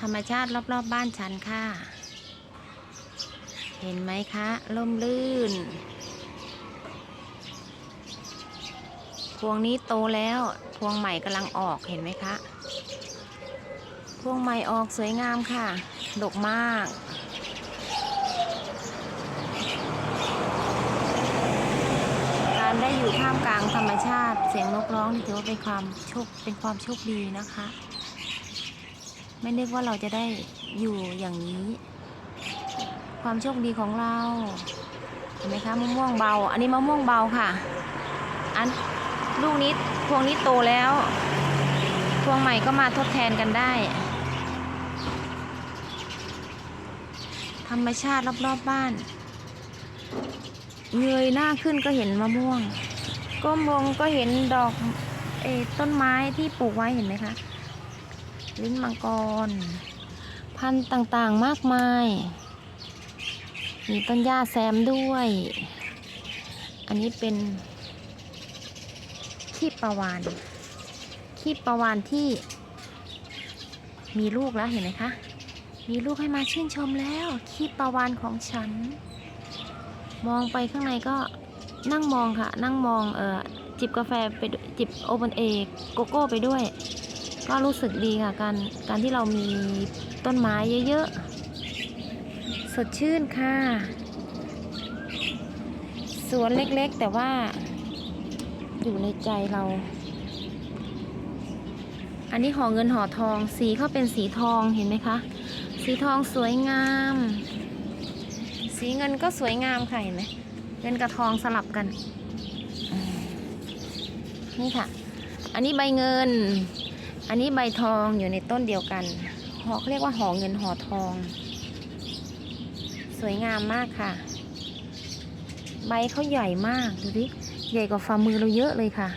ธรรมชาติรอบๆบบ้านฉันค่ะ เห็นไหมคะล่มลื่น พวงนี้โตแล้ว พวงใหม่กำลังออกเห็นไหมคะ พวงใหม่ออกสวยงามค่ะ ดกมากการได้อยู่ท่ามกลางธรรมชาติ เสียงนกร้องนี่ถือว่าเป็นความโชคเป็นความโชคดีนะคะ ไม่นึกว่าเราจะได้อยู่อย่างนี้ ความโชคดีของเรา เห็นไหมคะมะม่วงเบา อันนี้มะม่วงเบาค่ะ อันลูกนี้พวงนี้โตแล้ว พวงใหม่ก็มาทดแทนกันได้ ธรรมชาติรอบๆบบ้าน เงยหน้าขึ้นก็เห็นมะม่วง ก้มลงก็เห็นดอกเออต้นไม้ที่ปลูกไว้เห็นไหมคะ ลิ้นมังกร พันธุ์ต่างๆมากมาย มีต้นหญ้าแซมด้วย อันนี้เป็นขี้ปลาวานขี้ปลาวานที่ มีลูกแล้วเห็นไหมคะ มีลูกให้มาชื่นชมแล้วขี้ปลาวานของฉัน มองไปข้างในก็นั่งมองค่ะ นั่งมองเออจิบกาแฟไปจิบโอเ n นเอโกโก้ไปด้วย ก็รู้สึกดีค่ะ การการที่เรามีต้นไม้เยอะๆ สดชื่นค่ะ สวนเล็กๆ แต่ว่าอยู่ในใจเรา อันนี้ห่อเงินห่อทองสีเขาเป็นสีทองเห็นไหมคะ สีทองสวยงาม สีเงินก็สวยงามค่ะเห็นไหมเงินกับทองสลับกัน นี่ค่ะ อันนี้ใบเงิน อันนี้ใบทองอยู่ในต้นเดียวกันหอเขาเรียกว่าหอเงินหอทอง สวยงามมากค่ะ ใบเขาใหญ่มากดูดิใหญ่กว่าฝ่ามือเราเยอะเลยค่ะ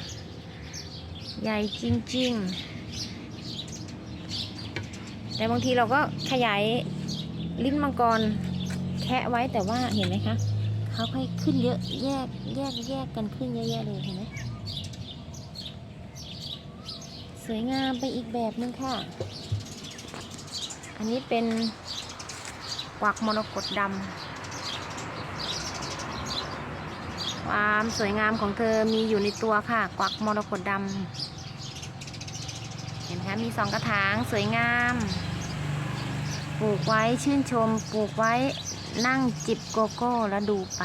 ใหญ่จริง ๆ แต่บางทีเราก็ขยายลิ้นมังกรแคะไว้แต่ว่าเห็นไหมคะเขาค่อยขึ้นเยอะแยกแยกแยกกันขึ้นเยอะแยะเลยเห็นไหม สวยงามไปอีกแบบนึงค่ะ อันนี้เป็นกวักมรกตดำ ความสวยงามของเธอมีอยู่ในตัวค่ะ กวักมรกตดำ เห็นไหมคะมีสองกระถางสวยงาม ปลูกไว้ชื่นชม ปลูกไว้นั่งจิบโกโก้แล้วดูไป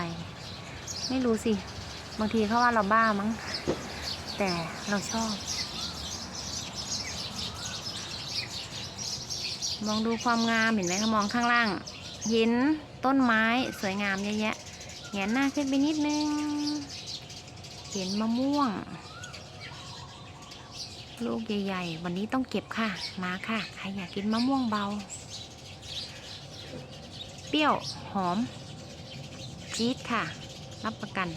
ไม่รู้สิ บางทีเขาว่าเราบ้ามั้ง แต่เราชอบ มองดูความงามเห็นไหมคะมองข้างล่างเห็นต้นไม้สวยงามเยอะแยะแงนหน้าขึ้นไปนิดนึง เห็นมะม่วง ลูกใหญ่ๆ วันนี้ต้องเก็บค่ะ มาค่ะ ใครอยากกินมะม่วงเบา เปรี้ยว หอม จี๊ดค่ะ รับประกัน